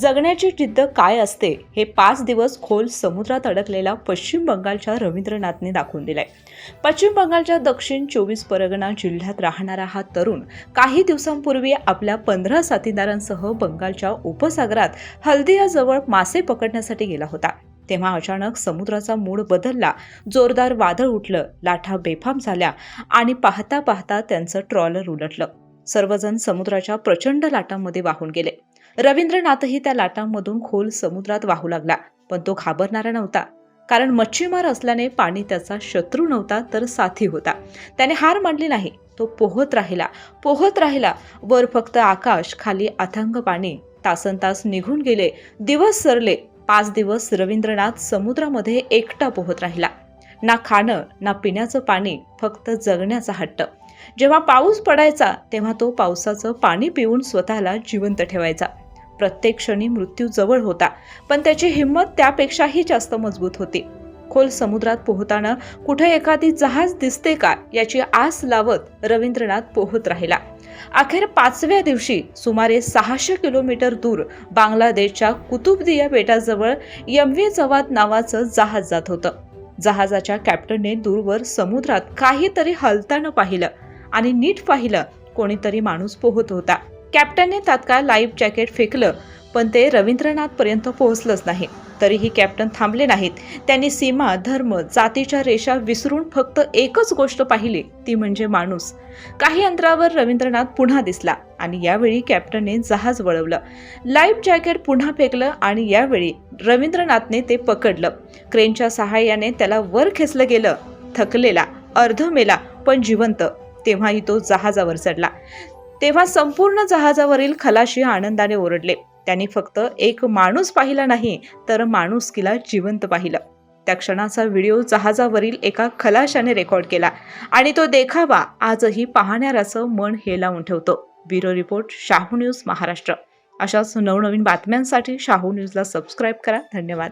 जगण्याची जिद्द काय असते हे पाच दिवस खोल समुद्रात अडकलेला पश्चिम बंगालच्या रवींद्रनाथने दाखवून दिलाय. पश्चिम बंगालच्या दक्षिण चोवीस परगणा जिल्ह्यात राहणारा हा तरुण काही दिवसांपूर्वी आपल्या पंधरा साथीदारांसह बंगालच्या उपसागरात हल्दियाजवळ मासे पकडण्यासाठी गेला होता. तेव्हा अचानक समुद्राचा मूड बदलला जोरदार वादळ उठलं लाटा बेफाम झाल्या आणि पाहता पाहता त्यांचं ट्रॉलर उलटलं. सर्वजण समुद्राच्या प्रचंड लाटांमध्ये वाहून गेले. रवींद्रनाथही त्या लाटांमधून खोल समुद्रात वाहू लागला पण तो घाबरणारा नव्हता. कारण मच्छीमार असल्याने पाणी त्याचा शत्रू नव्हता तर साथी होता. त्याने हार मानली नाही तो पोहत राहिला पोहत राहिला. वर फक्त आकाश खाली अथांग पाणी. तासन तास निघून गेले दिवस सरले. पाच दिवस रवींद्रनाथ समुद्रामध्ये एकटा पोहत राहिला. ना खाणं ना पिण्याचं पाणी फक्त जगण्याचा हट्ट. जेव्हा पाऊस पडायचा तेव्हा तो पावसाचं पाणी पिऊन स्वतःला जिवंत ठेवायचा. प्रत्येक क्षणी मृत्यू जवळ होता पण त्याची हिंमत त्यापेक्षाही जास्त मजबूत होती. खोल समुद्रात पोहताना कुठे एखादी जहाज दिसते का याची आस लावत रवींद्रनाथ पोहत राहिला. अखेर पाचव्या दिवशी सुमारे सहाशे किलोमीटर दूर बांगलादेशच्या कुतुबदिया बेटाजवळ यमवी जवाद नावाचं जहाज जात होतं. जहाजाच्या कॅप्टनने दूरवर समुद्रात काहीतरी हलताना पाहिलं. आणि नीट पाहिलं कोणीतरी माणूस पोहत होता. कॅप्टनने तात्काळ लाईफ जॅकेट फेकलं पण ते रवींद्रनाथ पर्यंत पोहोचलंच नाही. तरीही कॅप्टन थांबले नाहीत. त्यांनी सीमा धर्म जातीच्या रेषा विसरून फक्त एकच गोष्ट पाहिली ती म्हणजे माणूस. काही अंतरावर रवींद्रनाथ पुन्हा दिसला आणि यावेळी कॅप्टनने जहाज वळवलं. लाईफ जॅकेट पुन्हा फेकलं आणि यावेळी रवींद्रनाथने ते पकडलं. क्रेनच्या सहाय्याने त्याला वर खेचलं गेलं. थकलेला अर्ध मेला पण जिवंत. तेव्हाही तो जहाजावर चढला. तेव्हा संपूर्ण जहाजावरील खलाशी आनंदाने ओरडले. त्यांनी फक्त एक माणूस पाहिला नाही तर माणुसकीला जिवंत पाहिलं. त्या क्षणाचा व्हिडिओ जहाजावरील एका खलाशाने रेकॉर्ड केला आणि तो देखावा आजही पाहणाऱ्याचं मन हेलावून ठेवतो. Bureau report Shahu news Maharashtra. अशाच नवनवीन बातम्यांसाठी शाहू न्यूजला सबस्क्राईब करा. धन्यवाद.